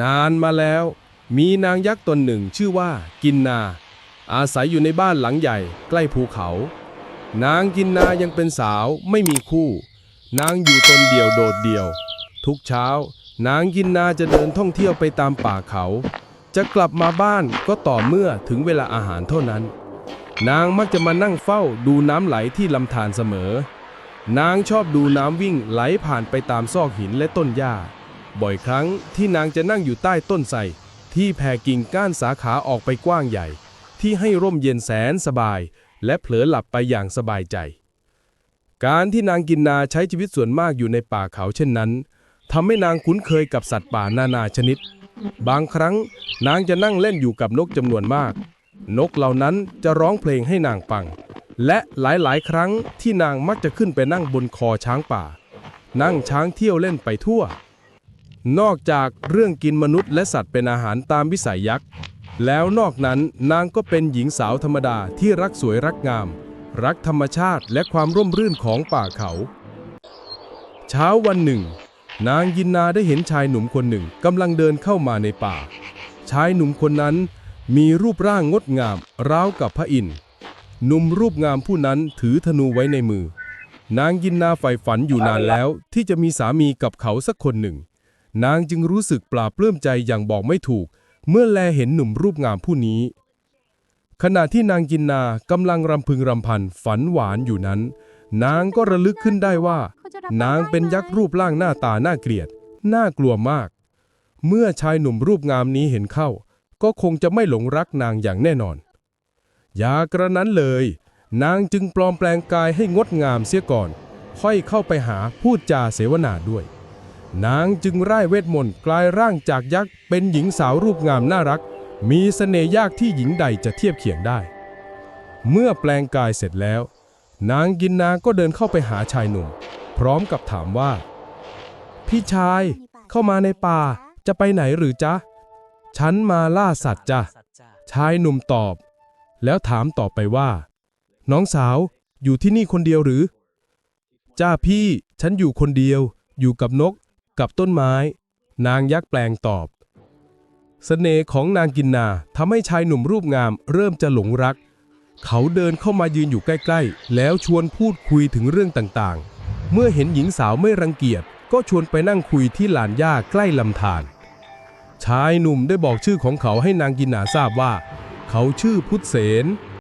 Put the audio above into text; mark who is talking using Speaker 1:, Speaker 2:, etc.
Speaker 1: นานมาแล้ว มีนางยักษ์ตนหนึ่งชื่อว่ากินนา อาศัยอยู่ในบ้านหลังใหญ่ใกล้ภูเขา นางกินนายังเป็นสาวไม่มีคู่ นางอยู่ตนเดียวโดดเดี่ยว ทุกเช้า นางกินนาจะเดินท่องเที่ยวไปตามป่าเขา จะกลับมาบ้านก็ต่อเมื่อถึงเวลาอาหารเท่านั้น นางมักจะมานั่งเฝ้าดูน้ำไหลที่ลำธารเสมอ นางชอบดูน้ำวิ่งไหลผ่านไปตามซอกหินและต้นหญ้า บ่อยครั้งที่นางจะนั่งอยู่ใต้ต้นไทรที่แผ่กิ่งก้านสาขาออกไปกว้างใหญ่ ที่ให้ร่มเย็นแสนสบาย และเผลอหลับไปอย่างสบายใจ การที่นางกินนาใช้ชีวิตส่วนมากอยู่ในป่าเขาเช่นนั้นทำให้นางคุ้นเคยกับสัตว์ป่านานาชนิด บางครั้งนางจะนั่งเล่นอยู่กับนกจำนวนมาก นกเหล่านั้นจะร้องเพลงให้นางฟัง และหลายๆ ครั้งที่นางมักจะขึ้นไปนั่งบนคอช้างป่า นั่งช้างเที่ยวเล่นไปทั่ว นอกจากเรื่องกินมนุษย์และสัตว์เป็นอาหารตามวิสัยยักษ์ แล้วนอกนั้นนางก็เป็นหญิงสาวธรรมดาที่รักสวยรักงาม รักธรรมชาติและความร่มรื่นของป่าเขา เช้าวันหนึ่ง นางยินนาได้เห็นชายหนุ่มคนหนึ่งกำลังเดินเข้ามาในป่า ชายหนุ่มคนนั้น มีรูปร่างงดงามราวกับพระอินทร์หนุ่มรูปงามผู้นั้นถือธนูไว้ในมือ นางยินนาใฝ่ฝันอยู่นานแล้วที่จะมีสามีกับเขาสักคนหนึ่ง นางจึงรู้สึกปลาบปลื้มใจอย่างบอกไม่ถูก เมื่อแลเห็นหนุ่มรูปงามผู้นี้ ขณะที่นางกินนากำลังรำพึงรำพันฝันหวานอยู่นั้น นางก็ระลึกขึ้นได้ว่า นางเป็นยักษ์รูปร่างหน้าตาน่าเกลียด น่ากลัวมาก เมื่อชายหนุ่มรูปงามนี้เห็นเข้า ก็คงจะไม่หลงรักนางอย่างแน่นอน อย่ากระนั้นเลย นางจึงปลอมแปลงกายให้งดงามเสียก่อน ค่อยเข้าไปหาพูดจาเสวนาด้วย นางจึงร่ายเวทมนต์กลายร่างจากยักษ์เป็นหญิงสาวรูปงามน่ารัก มีเสน่ห์ยากที่หญิงใดจะเทียบเคียงได้ เมื่อแปลงกายเสร็จแล้ว นางกินนาก็เดินเข้าไปหาชายหนุ่ม พร้อมกับถามว่า พี่ชายเข้ามาในป่าจะไปไหนหรือจ๊ะ ฉันมาล่าสัตว์จ้ะ ชายหนุ่มตอบ แล้วถามต่อไปว่า น้องสาวอยู่ที่นี่คนเดียวหรือ จ้าพี่ ฉันอยู่คนเดียว อยู่กับนก กับต้นไม้ นางยักษ์แปลงตอบเสน่ห์ของนางกินนาทำให้ชายหนุ่มรูปงาม เริ่มจะหลงรัก เขาเดินเข้ามายืนอยู่ใกล้ๆ แล้วชวนพูดคุยถึงเรื่องต่างๆ เมื่อเห็นหญิงสาวไม่รังเกียจ ก็ชวนไปนั่งคุยที่ลานหญ้าใกล้ลำธาร ชายหนุ่มได้บอกชื่อของเขาให้นางกินนาทราบว่า เขาชื่อพุทธเสน